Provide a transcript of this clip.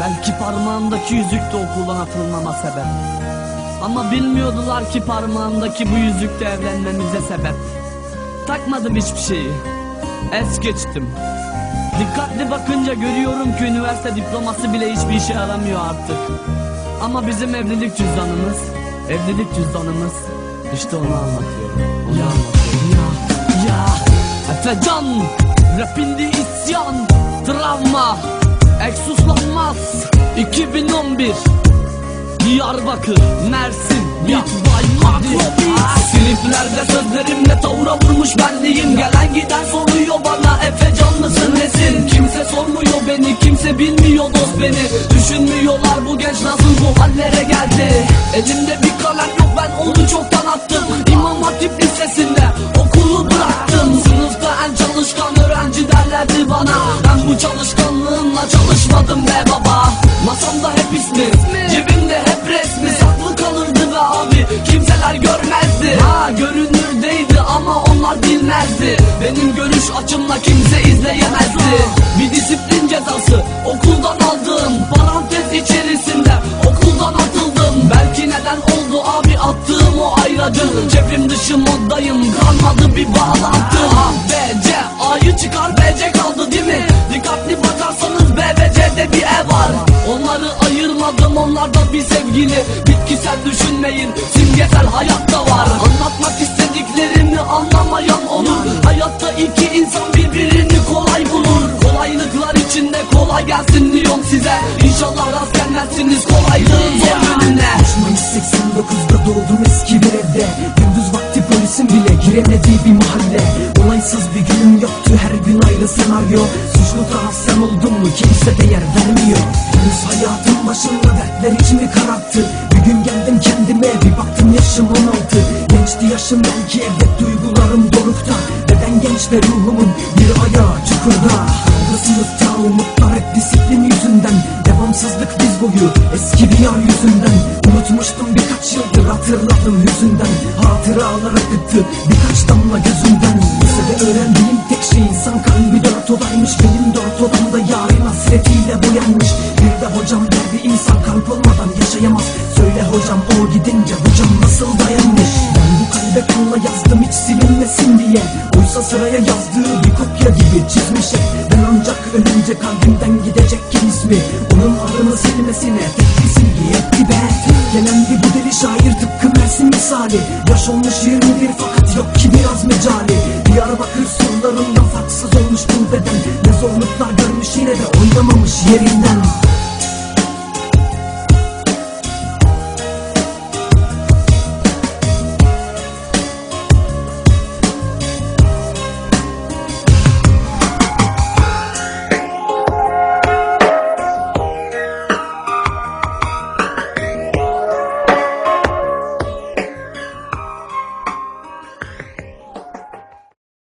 Belki parmağımdaki yüzük de okuldan atılmama sebep. Ama bilmiyordular ki parmağımdaki bu yüzük de evlenmemize sebep. Takmadım hiçbir şeyi. Es geçtim. Dikkatli bakınca görüyorum ki üniversite diploması bile hiçbir işe yaramıyor artık. Ama bizim evlilik cüzdanımız Evlilik cüzdanımız işte onu anlatıyorum. Onu anlatıyorum. Ya ya. Efecan Rapindi 2011 Diyarbakır, Mersin, Makro Beats Siliplerde sözlerimle tavura vurmuş benliğim. Gelen giden soruyor bana Efe canlısın nesin? Kimse sormuyor beni kimse bilmiyor dost beni. Düşünmüyorlar bu genç nasıl bu hallere geldi. Elimde bir kalem yok ben onu çoktan attım. İmam Hatip Lisesi'nde okulu bıraktım. Sınıfta en çalışkan öğrenci derlerdi bana. Ben bu çalışkanlığımla çalışmadım be baba Masamda hep ismi Cebimde hep resmi. Saklı kalırdı be abi Kimseler görmezdi. Ha görünürdeydi ama onlar bilmezdi. Benim görüş açımla kimse izleyemezdi. Bir disiplin cezası Okuldan aldığım Parantez içerisinde Okuldan atıldım. Belki neden oldu abi attığım o ayracı. Cebrim dışı moddayım Kalmadı bir bağlantı. A, B, C A'yı çıkar B, C kaldı değil mi? Dikkatli bakarsanız B ve C'de bir E var Onları ayırmadım onlarda bir sevgili. Bitkisel düşünmeyin simgesel hayatta var. Anlatmak istediklerimi anlamayan olur. Hayatta iki insan birbirini kolay bulur. Kolaylıklar içinde kolay gelsin diyorum size. İnşallah rast gelmezsiniz kolaylığın zor yönüne Mayıs 89'da doğdum eski bir evde. Gündüz vakti polisin bile giremediği bir mahalle. Olaysız bir günüm yoktu her gün ayrı senaryo. Suçlu taraf sen oldun mu kimse değer vermiyor Henüz hayatın başında dertler içimi kararttı. Bir gün geldim kendime bir baktım yaşım 16 Gençti yaşım belki evet duygularım dorukta. Beden genç ve ruhumun bir ayağı çukurda? Kaldı sınıfta umutlar hep disiplin yüzünden. Devamsızlık diz boyu eski bir yar yüzünden Unutmuştum birkaç yıldır hatırladım yüzünden. Hatıralar akıttı birkaç damla gözümden. Lisede öğrendiğim tek şey yaşayamaz Söyle hocam o gidince bu can nasıl dayanmış Ben bu kalbe kanla yazdım hiç silinmesin diye. Oysa sıraya yazdığı bir kopya gibi çizmiş. Hep Ben ancak ölünce kalbimden gidecek kim ismi. Onun adını silmesine tek bir silgi etti be. Gelen bir bu deli şair tıpkı Mersin misali. Yaş olmuş 21 fakat yok ki biraz mecali. Diyarbakır surlarından farksız olmuş bu beden. Ne zorluklar görmüş yine de oynamamış yerinden